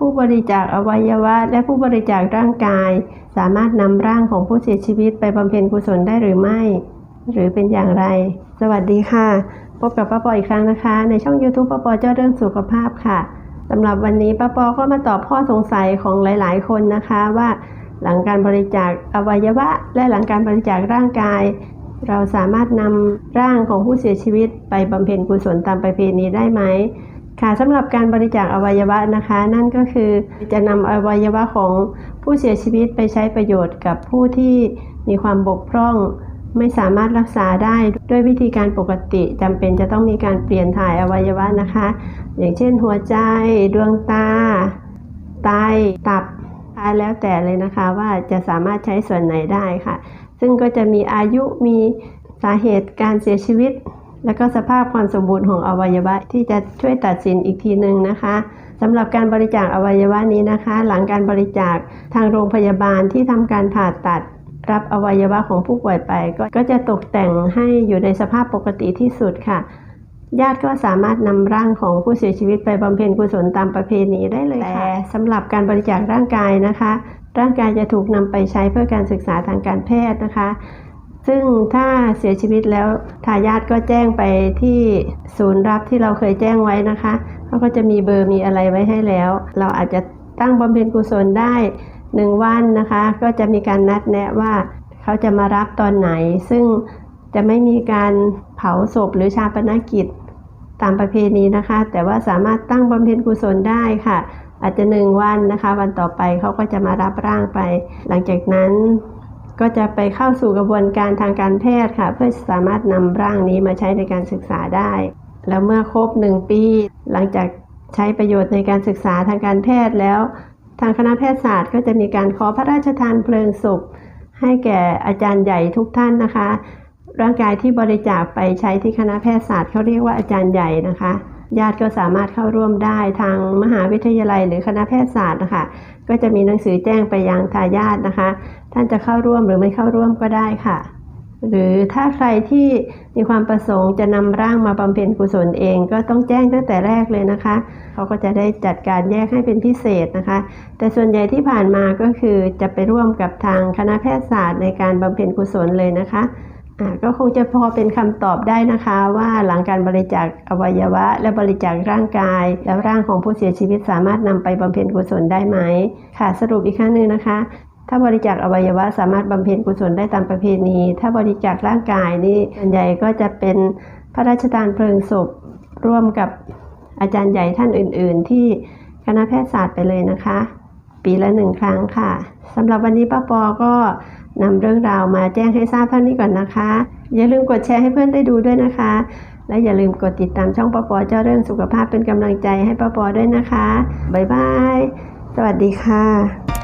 ผู้บริจาคอวัยวะ และผู้บริจาคร่างกาย สามารถนำร่างของผู้เสียชีวิตไปบำเพ็ญกุศลได้หรือไม่ หรือเป็นอย่างไร สวัสดีค่ะ พบกับป้าปออีกครั้งนะคะ ในช่อง YouTube ป้าปอเจ้าเรื่องสุขภาพค่ะสำหรับวันนี้ป้าปอก็มาตอบข้อสงสัยของหลาย ๆ คนนะคะว่า หลังการบริจาคอวัยวะ และหลังการบริจาคร่างกาย เราสามารถนำร่างของผู้เสียชีวิตไปบำเพ็ญกุศลตามประเพณีได้ไหม ค่ะสำหรับการบริจาคอวัยวะนะคะ นั่นก็คือจะนำอวัยวะของผู้เสียชีวิตไปใช้ประโยชน์กับผู้ที่มีความบกพร่อง ไม่สามารถรักษาได้ด้วยวิธีการปกติจำเป็นจะต้องมีการเปลี่ยนถ่ายอวัยวะนะคะ อย่างเช่นหัวใจ ดวงตา ไต ตับแล้วแต่เลยนะคะว่าจะสามารถใช้ส่วนไหนได้ค่ะ ซึ่งก็จะมีอายุมีสาเหตุการเสียชีวิต และก็สภาพความสมบูรณ์ของอวัยวะที่จะช่วยตัดสินอีกทีหนึ่งนะคะสำหรับการบริจาคอวัยวะนี้นะคะ หลังการบริจาคทางโรงพยาบาลที่ทำการผ่าตัดรับอวัยวะของผู้ป่วยไปกก็จะตกแต่งให้อยู่ในสภาพปกติที่สุดค่ะ ญาติก็สามารถนำร่างของผู้เสียชีวิตไปบำเพ็ญกุศลตามประเพณีได้เลยค่ะแต่สำหรับการบริจาคร่างกายนะคะ ร่างกายจะถูกนำไปใช้เพื่อการศึกษาทางการแพทย์นะคะ ซึ่งถ้าเสียชีวิตแล้วทายาทก็แจ้งไปที่ศูนย์รับที่เราเคยแจ้งไว้นะคะเขาก็จะมีเบอร์มีอะไรไว้ให้แล้ว เราอาจจะตั้งบำเพ็ญกุศลได้หนึ่งวันนะคะ ก็จะมีการนัดแนะว่าเขาจะมารับตอนไหน ซึ่งจะไม่มีการเผาศพหรือชาปนกิจตามประเพณีนะคะ แต่ว่าสามารถตั้งบำเพ็ญกุศลได้ค่ะ อาจจะหนึ่งวันนะคะ วันต่อไปเขาก็จะมารับร่างไป หลังจากนั้น ก็จะไปเข้าสู่กระบวนการทางการแพทย์ค่ะ เพื่อสามารถนำร่างนี้มาใช้ในการศึกษาได้ แล้วเมื่อครบหนึ่งปี หลังจากใช้ประโยชน์ในการศึกษาทางการแพทย์แล้ว ทางคณะแพทยศาสตร์ก็จะมีการขอพระราชทานเพลิงศพให้แก่อาจารย์ใหญ่ทุกท่านนะคะ ร่างกายที่บริจาคไปใช้ที่คณะแพทยศาสตร์เขาเรียกว่าอาจารย์ใหญ่นะคะ ญาติก็สามารถเข้าร่วมได้ทางมหาวิทยาลัยหรือคณะแพทยศาสตร์นะคะก็จะมีหนังสือแจ้งไปยังทายาทนะคะ ท่านจะเข้าร่วมหรือไม่เข้าร่วมก็ได้ค่ะ หรือถ้าใครที่มีความประสงค์จะนำร่างมาบำเพ็ญกุศลเอง ก็ต้องแจ้งตั้งแต่แรกเลยนะคะ เขาก็จะได้จัดการแยกให้เป็นพิเศษนะคะ แต่ส่วนใหญ่ที่ผ่านมาก็คือจะไปร่วมกับทางคณะแพทยศาสตร์ในการบำเพ็ญกุศลเลยนะคะ ก็คงจะพอเป็นคำตอบได้นะคะว่าหลังการบริจาคอวัยวะ และบริจาคร่างกาย แล้วร่างของผู้เสียชีวิตสามารถนำไปบำเพ็ญกุศลได้ไหม ค่ะ สรุปอีกครั้งหนึ่งนะคะ ถ้าบริจาคอวัยวะสามารถบำเพ็ญกุศลได้ตามประเพณี ถ้าบริจาคร่างกายนี่ส่วนใหญ่ก็จะเป็นพระราชทานเพลิงศพร่วมกับอาจารย์ใหญ่ท่านอื่น ๆ ที่คณะแพทยศาสตร์ไปเลยนะคะ ปีละหนึ่งครั้งค่ะสำหรับวันนี้ป้าปอก็ นำเรื่องราวมาแจ้งให้ทราบเท่านี้ก่อนนะคะ อย่าลืมกดแชร์ให้เพื่อนได้ดูด้วยนะคะ และอย่าลืมกดติดตามช่องปอปอเจ้าเรื่องสุขภาพเป็นกำลังใจให้ปอปอด้วยนะคะ บ๊ายบาย สวัสดีค่ะ